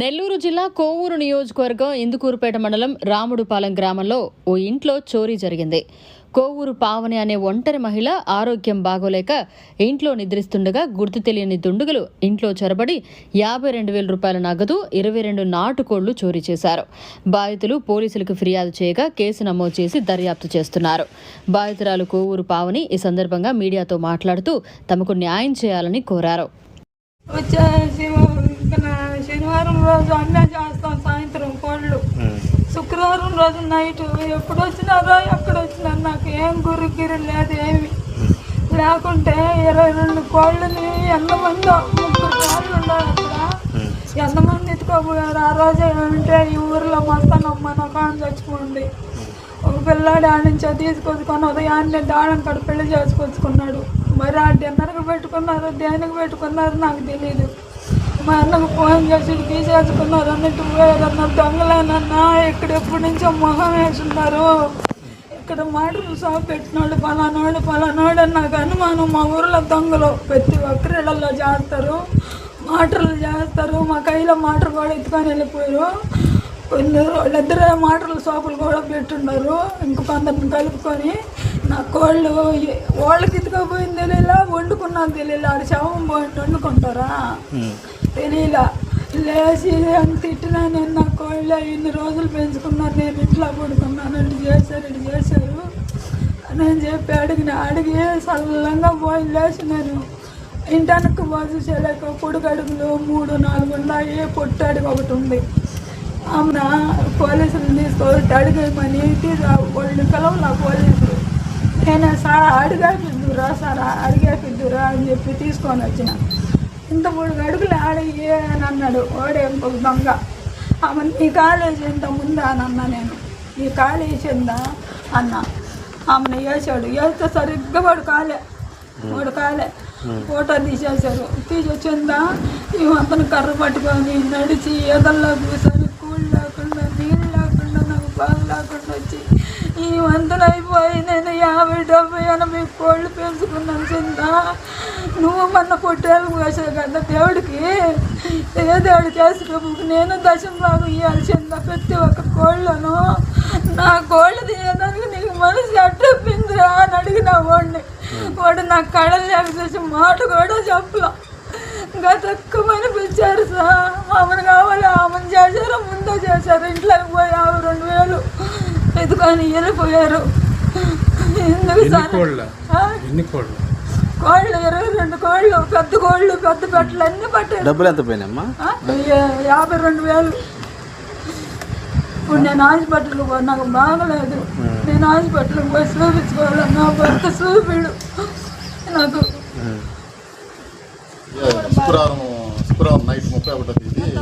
నెల్లూరు జిల్లా కోవూరు నియోజకవర్గం ఇందుకూరుపేట మండలం రాముడుపాలెం గ్రామంలో ఓ ఇంట్లో చోరీ జరిగింది. కోవూరు పావని అనే ఒంటరి మహిళ ఆరోగ్యం బాగోలేక ఇంట్లో నిద్రిస్తుండగా గుర్తు తెలియని దుండుగులు ఇంట్లో చొరబడి యాభై రెండు వేల రూపాయల నగదు ఇరవై రెండు నాటుకోళ్ళు చోరీ చేశారు. బాధితులు పోలీసులకు ఫిర్యాదు చేయగా కేసు నమోదు చేసి దర్యాప్తు చేస్తున్నారు. బాధితురాలు కోవూరు పావని ఈ సందర్భంగా మీడియాతో మాట్లాడుతూ తమకు న్యాయం చేయాలని కోరారు. శనివారం రోజు అన్నం చేస్తాం సాయంత్రం కోళ్ళు. శుక్రవారం రోజు నైట్ ఎప్పుడు వచ్చినారో ఎక్కడ వచ్చినారు నాకు ఏం గురి గిరి లేదు ఏమి. లేకుంటే ఇరవై రెండు కోళ్ళని ఎంతమంది ముగ్గురు కోళ్ళు ఉన్నారు అక్కడ. ఎంతమంది ఎత్తుకోపోయారు ఆ రోజు అంటే ఈ ఊర్లో మస్తానమ్మ నా కాని చచ్చిపోయింది ఒక పిల్లాడు ఆడ నుంచి తీసుకొచ్చుకొని ఉదయాన్నే దాడం కాడ పెళ్ళి చేసుకొచ్చుకున్నాడు. మరి ఆ డిన్నర్కి పెట్టుకున్నారు దేనికి పెట్టుకున్నారు నాకు తెలియదు మా అన్నకు ఫోన్ చేసి తీసేసుకున్నారు అన్నట్టు పోయారన్న దొంగలేనన్నా ఇక్కడ ఎప్పటి నుంచో మొహం వేసున్నారు. ఇక్కడ మాటలు షాప్ పెట్టినోళ్ళు పలానోళ్ళు పలానోడు అని నాకు అనుమానం. మా ఊర్లో దొంగలు ప్రతి ఒక్కరిళ్ళల్లో చేస్తారు. మాటలు చేస్తారు. మా కైలో మాటలు కూడా ఎత్తుకొని వెళ్ళిపోయారు. కొన్ని వాళ్ళిద్దరే మాటలు సోపులు కూడా పెట్టున్నారు. ఇంక కొందరిని కలుపుకొని నా కోళ్ళు వాళ్ళకి ఎత్తుకపోయింది తెలియలా వండుకున్నాను తెలియలా. ఆడ శవం పోయి వండుకుంటారా? తెలియలా. లేచి అని తిట్టినా నేను నా కోళ్ళు ఇన్ని రోజులు పెంచుకున్నాను నేను ఇంట్లో పడుకున్నాను ఇటు చేశారు ఇటు చేశారు. అని చెప్పి అడిగిన అడిగి సల్లంగా పోయి లేచి నేను ఇంటానికి బాజు చేయలేక పొడుగు అడుగులు మూడు నాలుగు ఉన్నాయి పొట్టు అడుగు ఒకటి ఉంది. ఆమె పోలీసులు తీసుకొని అడిగేయమని వాళ్ళు పిలవలా పోలీసులు. నేను సార్ అడిగేపిద్దురా సార్ అడిగేపిద్దురా అని చెప్పి తీసుకొని వచ్చిన. ఇంత మూడు అడుగులు అడిగి అని అన్నాడు? ఇంకొక దొంగ. ఆమె నీ కాలేజీ ఇంత ముందా? అని అన్నా నేను. నీ కాలేజీ ఉందా అన్నా. ఆమెను వేసాడు వేస్తే సరిగ్గా వాడు కాలే. వాడు కాలే. ఫోటో తీసేశారు. తీసి వచ్చిందా ఈ అతను కర్ర పట్టుకొని నడిచి ఎదల్లో కూర్చొని కూల్ లేకుండా నీళ్ళు లేకుండా నాకు బాగా లేకుండా ఈ వంతన అయిపోయి నేను యాభై డెబ్బై ఎనభై కోళ్ళు పెంచుకున్నాను చిందా నువ్వు మొన్న పొట్టేళ్ళు వేసావు కదా దేవుడికి. ఏ దేవుడు చేసి నేను దశం బాగు ఇవ్వాలి చింత ప్రతి ఒక్క కోళ్ళను. నా కోళ్ళు తీయడానికి నీకు మనసు అట్టొప్పిందిరా అని అడిగిన వాడిని వాడు నా కళలు లేక మాట కూడా చెప్పలా. ఇంకా తక్కువ పిలిచారు సార్ ఆమెను కావాలి ఆమెను చేశారు ముందే చేశారు. ఇంట్లోకి పోయి యాభై రెండు వేలు. ఎదుకొని వెళ్ళిపోయారు. ఎందుకు సార్? కోళ్ళ? ఎన్ని కోళ్ళు? కోళ్ళు ఇరవై రెండు కోళ్ళు పెద్ద కోళ్ళు పెద్ద పెట్టలు అన్నీ పట్టారు. డబ్బులు ఎంత పోయినాయమ్మా? యా- యాభై రెండు వేలు. ఇప్పుడు నేను హాస్పిటల్కి పో నాకు బాగలేదు. నేను హాస్పిటల్కి పోయి చూపించుకోవాలి. నా భర్త చూపిడు. నాకు శుక్రవారం శుక్రవారం నైట్ ముప్పై ఒకటో తేదీ.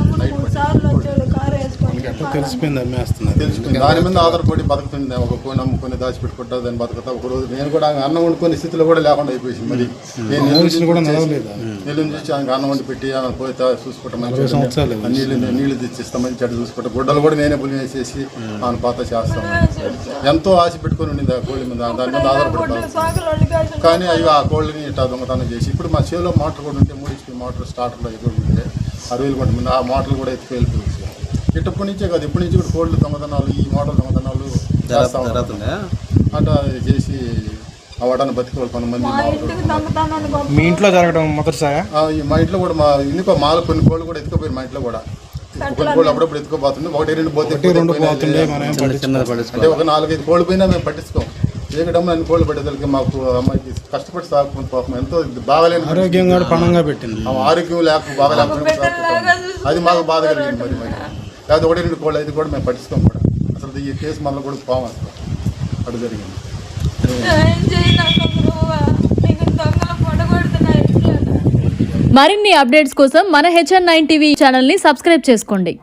తెలిసిపోయింది అమ్మేస్తున్నారు తెలుసుకుంది దాని మీద ఆధారపడి బతుకుతుంది. ఒక కోని అమ్ముకొని దాచిపెట్టుకుంటా దాన్ని బతుకుతా. ఒక రోజు నేను కూడా ఆమె అన్నం వండుకునే స్థితిలో కూడా లేకుండా అయిపోయింది మరి. నేను నీళ్ళు చూసి ఆమెకు అన్నం వండి పెట్టి ఆమె పోయి చూసుకుంటాం ఆ నీళ్ళు నీళ్ళు తెచ్చిస్తాం మంచి చెడ్డ చూసుకుంటాం. గుడ్డలు కూడా నేనే పులి వేసేసి ఆమె పాత చేస్తాం ఎంతో ఆశ పెట్టుకొని ఉండింది ఆ కోళ్ళ మీద. దాని మీద ఆధారపడి కానీ అవి ఆ కోళ్ళని ఇట్లా దొంగతనం చేసి ఇప్పుడు మా చేలో మోటార్ కూడా ఉంటే మూడు హెచ్పి మోటార్ స్టార్టర్లో ఎదురు ఉంటే అరవై కొంత మంది ఆ మోటార్లు కూడా ఎత్తుకెళ్ళిపోవచ్చు ఇప్పటి నుంచే కాదు ఇప్పటి నుంచి కూడా కోళ్ళు దొంగతనాలు ఈ మోటార్ దొంగతనాలు అట్లా చేసి ఆ వాటాన్ని బతికే వాళ్ళు కొంతమంది మా ఇంట్లో జరగడం మొదటిసారా? మా ఇంట్లో కూడా మా ఇందుకో మాల కొన్ని కోళ్ళు కూడా ఎత్తుకుపోయారు మా ఇంట్లో కూడా. కొన్ని కోళ్ళు అప్పుడప్పుడు ఎత్తుకోబోతుంది ఒకటి రెండు పోతే అంటే ఒక నాలుగైదు కోళ్ళు పోయినా మేము పట్టించుకోం. ఏకడమ్మ అన్ని కోళ్ళు పట్టేసరికి మాకు అమ్మాయికి కష్టపడి సాగుకుంది పాపం. ఎంతో బాగాలేని ఆరోగ్యం కూడా పణంగా పెట్టింది. ఆరోగ్యం లేక బాగా లేకపోతే అది మాకు బాధ కలిగింది మరి మరి. లేకపోతే ఒకటి రెండు కోళ్ళు అయితే కూడా మేము పట్టించుకోం కూడా. అసలు ఈ కేసు మనలో కూడా పోవం అసలు. అటు జరిగింది. మరిన్ని అప్డేట్స్ కోసం మన హెచ్ఎన్ నైన్ టీవీ ఛానల్ని సబ్స్క్రైబ్ చేసుకోండి.